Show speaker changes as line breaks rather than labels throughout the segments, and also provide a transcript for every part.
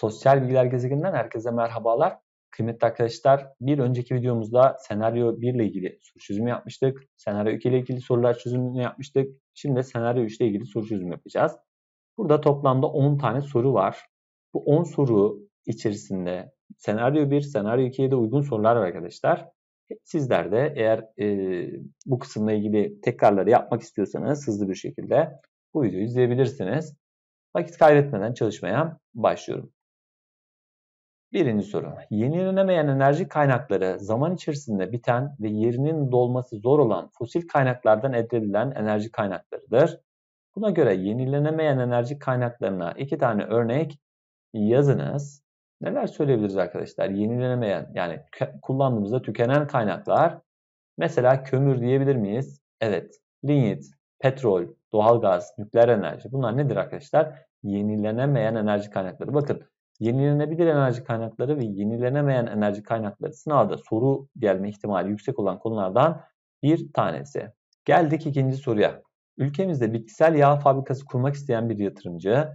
Sosyal Bilgiler Gezegeninden herkese merhabalar. Kıymetli arkadaşlar bir önceki videomuzda senaryo 1 ile ilgili soru çözümü yapmıştık. Senaryo 2 ile ilgili sorular çözümünü yapmıştık. Şimdi senaryo 3 ile ilgili soru çözümü yapacağız. Burada toplamda 10 tane soru var. Bu 10 soru içerisinde senaryo 1, senaryo 2'ye de uygun sorular var arkadaşlar. Sizler de eğer e, bu kısımla ilgili tekrarları yapmak istiyorsanız hızlı bir şekilde bu videoyu izleyebilirsiniz. Vakit kaybetmeden çalışmaya başlıyorum. Birinci soru. Yenilenemeyen enerji kaynakları zaman içerisinde biten ve yerinin dolması zor olan fosil kaynaklardan elde edilen enerji kaynaklarıdır. Buna göre yenilenemeyen enerji kaynaklarına iki tane örnek yazınız. Neler söyleyebiliriz arkadaşlar? Yenilenemeyen yani kullandığımızda tükenen kaynaklar. Mesela kömür diyebilir miyiz? Evet. Lignit, petrol, doğalgaz, nükleer enerji bunlar nedir arkadaşlar? Yenilenemeyen enerji kaynakları. Bakın yenilenebilir enerji kaynakları ve yenilenemeyen enerji kaynakları sınavda soru gelme ihtimali yüksek olan konulardan bir tanesi. Geldik ikinci soruya. Ülkemizde bitkisel yağ fabrikası kurmak isteyen bir yatırımcı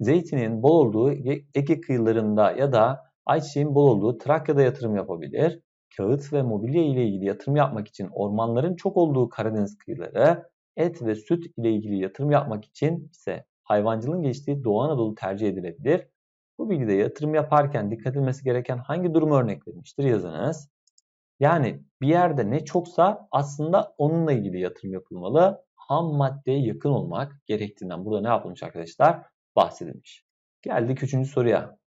zeytinin bol olduğu Ege kıyılarında ya da ayçiçeğin bol olduğu Trakya'da yatırım yapabilir. Kağıt ve mobilya ile ilgili yatırım yapmak için ormanların çok olduğu Karadeniz kıyıları, et ve süt ile ilgili yatırım yapmak için ise hayvancılığın geçtiği Doğu Anadolu tercih edilebilir. Bu bilgide yatırım yaparken dikkat edilmesi gereken hangi durum örnek verilmiştir yazınız. Yani bir yerde ne çoksa aslında onunla ilgili yatırım yapılmalı. Ham maddeye yakın olmak gerektiğinden burada ne yapılmış arkadaşlar? Bahsedilmiş. Geldik üçüncü soruya.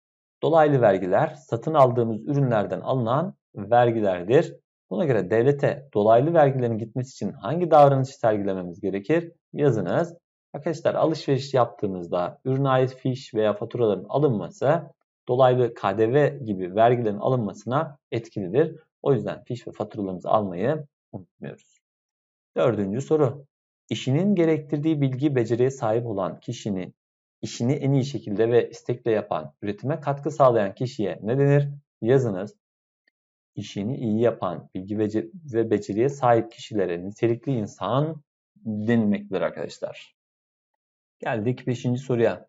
Dolaylı vergiler satın aldığımız ürünlerden alınan vergilerdir. Buna göre devlete dolaylı vergilerin gitmesi için hangi davranışı sergilememiz gerekir? Yazınız. Arkadaşlar alışveriş yaptığımızda ürüne ait fiş veya faturaların alınması dolaylı KDV gibi vergilerin alınmasına etkilidir. O yüzden fiş ve faturalarımızı almayı unutmuyoruz. Dördüncü soru. İşinin gerektirdiği bilgi beceriye sahip olan kişinin işini en iyi şekilde ve istekle yapan, üretime katkı sağlayan kişiye ne denir? Yazınız. İşini iyi yapan, bilgi ve beceriye sahip kişilere nitelikli insan denilmektedir arkadaşlar. Geldik 5. soruya.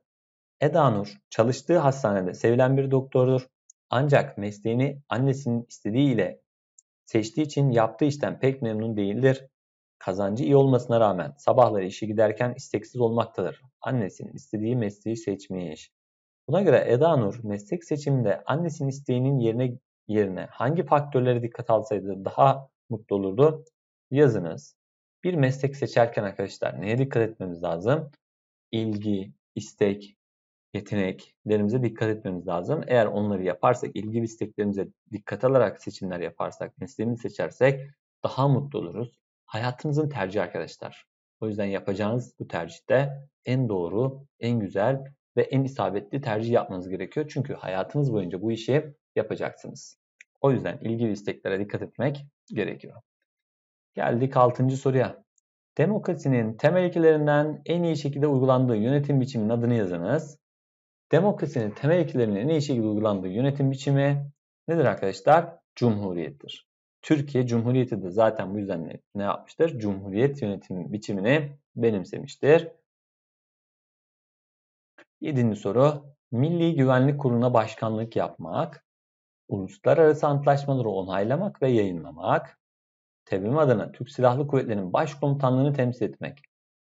Eda Nur çalıştığı hastanede sevilen bir doktordur. Ancak mesleğini annesinin istediği ile seçtiği için yaptığı işten pek memnun değildir. Kazancı iyi olmasına rağmen sabahları işe giderken isteksiz olmaktadır. Annesinin istediği mesleği seçmiş. Buna göre Eda Nur meslek seçiminde annesinin isteğinin yerine yerine hangi faktörlere dikkat alsaydı daha mutlu olurdu? Yazınız. Bir meslek seçerken arkadaşlar neye dikkat etmemiz lazım? İlgi, istek, yeteneklerimize dikkat etmemiz lazım. Eğer onları yaparsak, ilgi ve isteklerimize dikkat alarak seçimler yaparsak, mesleğimizi seçersek daha mutlu oluruz. Hayatınızın tercihi arkadaşlar. O yüzden yapacağınız bu tercihte en doğru, en güzel ve en isabetli tercih yapmanız gerekiyor. Çünkü hayatınız boyunca bu işi yapacaksınız. O yüzden ilgi ve isteklere dikkat etmek gerekiyor. Geldik 6. soruya. Demokrasinin temel ilkelerinden en iyi şekilde uygulandığı yönetim biçiminin adını yazınız. Demokrasinin temel ilkelerinin en iyi şekilde uygulandığı yönetim biçimi nedir arkadaşlar? Cumhuriyettir. Türkiye Cumhuriyeti de zaten bu yüzden ne, yapmıştır? Cumhuriyet yönetim biçimini benimsemiştir. Yedinci soru. Milli Güvenlik Kurulu'na başkanlık yapmak, uluslararası antlaşmaları onaylamak ve yayınlamak, TBMM adına Türk Silahlı Kuvvetleri'nin başkomutanlığını temsil etmek.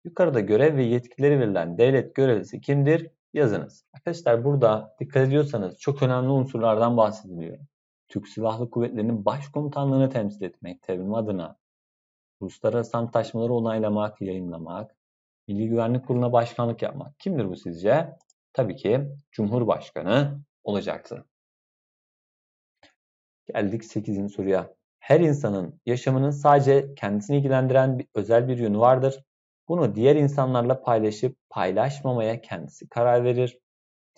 Yukarıda görev ve yetkileri verilen devlet görevlisi kimdir? Yazınız. Arkadaşlar burada dikkat ediyorsanız çok önemli unsurlardan bahsediliyor. Türk Silahlı Kuvvetleri'nin başkomutanlığını temsil etmek, TBMM adına uluslararası antlaşmaları onaylamak, yayınlamak, Milli Güvenlik Kurulu'na başkanlık yapmak. Kimdir bu sizce? Tabii ki Cumhurbaşkanı olacaktı. Geldik 8. soruya. Her insanın yaşamının sadece kendisini ilgilendiren bir, özel bir yönü vardır. Bunu diğer insanlarla paylaşıp paylaşmamaya kendisi karar verir.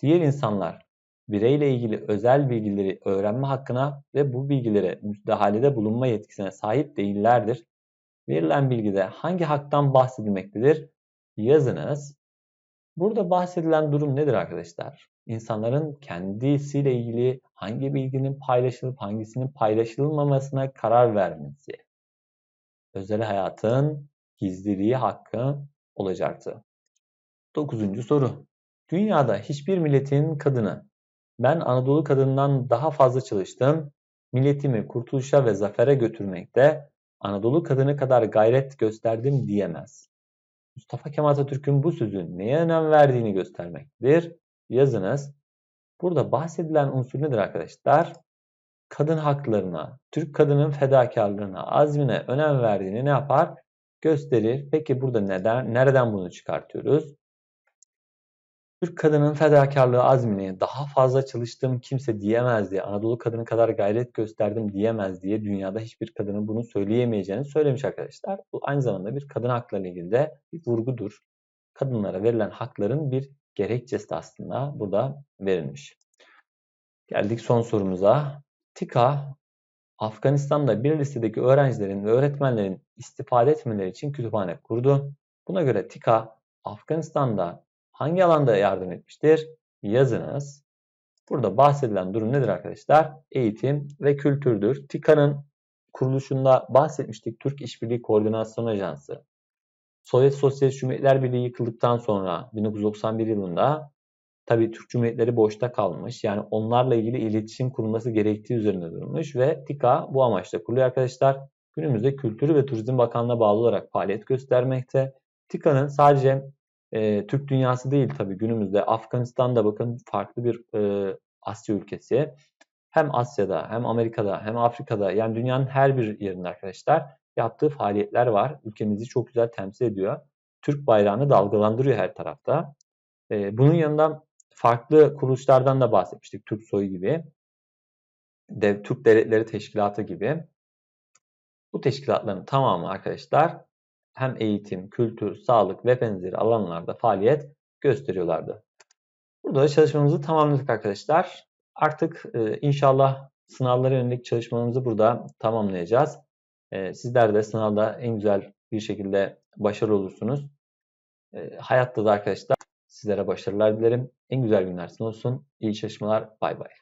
Diğer insanlar bireyle ilgili özel bilgileri öğrenme hakkına ve bu bilgilere müdahalede bulunma yetkisine sahip değillerdir. Verilen bilgide hangi haktan bahsedilmektedir? Yazınız. Burada bahsedilen durum nedir arkadaşlar? İnsanların kendisiyle ilgili hangi bilginin paylaşılıp hangisinin paylaşılmamasına karar vermesi. Özel hayatın gizliliği hakkı olacaktı. Dokuzuncu soru. Dünyada hiçbir milletin kadını Ben Anadolu kadından daha fazla çalıştım. Milletimi kurtuluşa ve zafere götürmekte Anadolu kadını kadar gayret gösterdim diyemez. Mustafa Kemal Atatürk'ün bu sözü neye önem verdiğini göstermektedir. Yazınız. Burada bahsedilen unsur nedir arkadaşlar? Kadın haklarına, Türk kadının fedakarlığına, azmine önem verdiğini ne yapar? Gösterir. Peki burada neden, nereden bunu çıkartıyoruz? Türk kadının fedakarlığı azmini daha fazla çalıştığım kimse diyemez diye, Anadolu kadını kadar gayret gösterdim diyemez diye dünyada hiçbir kadının bunu söyleyemeyeceğini söylemiş arkadaşlar. Bu aynı zamanda bir kadın hakları ile ilgili de bir vurgudur. Kadınlara verilen hakların bir gerekçesi de aslında burada verilmiş. Geldik son sorumuza. TİKA, Afganistan'da bir listedeki öğrencilerin ve öğretmenlerin istifade etmeleri için kütüphane kurdu. Buna göre TİKA, Afganistan'da hangi alanda yardım etmiştir? Yazınız. Burada bahsedilen durum nedir arkadaşlar? Eğitim ve kültürdür. TİKA'nın kuruluşunda bahsetmiştik. Türk İşbirliği Koordinasyon Ajansı. Sovyet Sosyalist Cumhuriyetler Birliği yıkıldıktan sonra 1991 yılında tabii Türk Cumhuriyetleri boşta kalmış. Yani onlarla ilgili iletişim kurulması gerektiği üzerine durulmuş ve TİKA bu amaçla kuruluyor arkadaşlar. Günümüzde Kültür ve Turizm Bakanlığı'na bağlı olarak faaliyet göstermekte. TİKA'nın sadece e, Türk dünyası değil tabii günümüzde Afganistan'da bakın farklı bir e, Asya ülkesi. Hem Asya'da hem Amerika'da hem Afrika'da yani dünyanın her bir yerinde arkadaşlar yaptığı faaliyetler var. Ülkemizi çok güzel temsil ediyor. Türk bayrağını dalgalandırıyor her tarafta. E, bunun yanında farklı kuruluşlardan da bahsetmiştik. Türk Soyu gibi, Dev, Türk Devletleri Teşkilatı gibi. Bu teşkilatların tamamı arkadaşlar hem eğitim, kültür, sağlık ve benzeri alanlarda faaliyet gösteriyorlardı. Burada da çalışmamızı tamamladık arkadaşlar. Artık e, inşallah sınavlara yönelik çalışmalarımızı burada tamamlayacağız. E, sizler de sınavda en güzel bir şekilde başarılı olursunuz. E, hayatta da arkadaşlar sizlere başarılar dilerim. En güzel günler olsun. İyi çalışmalar. Bay bay.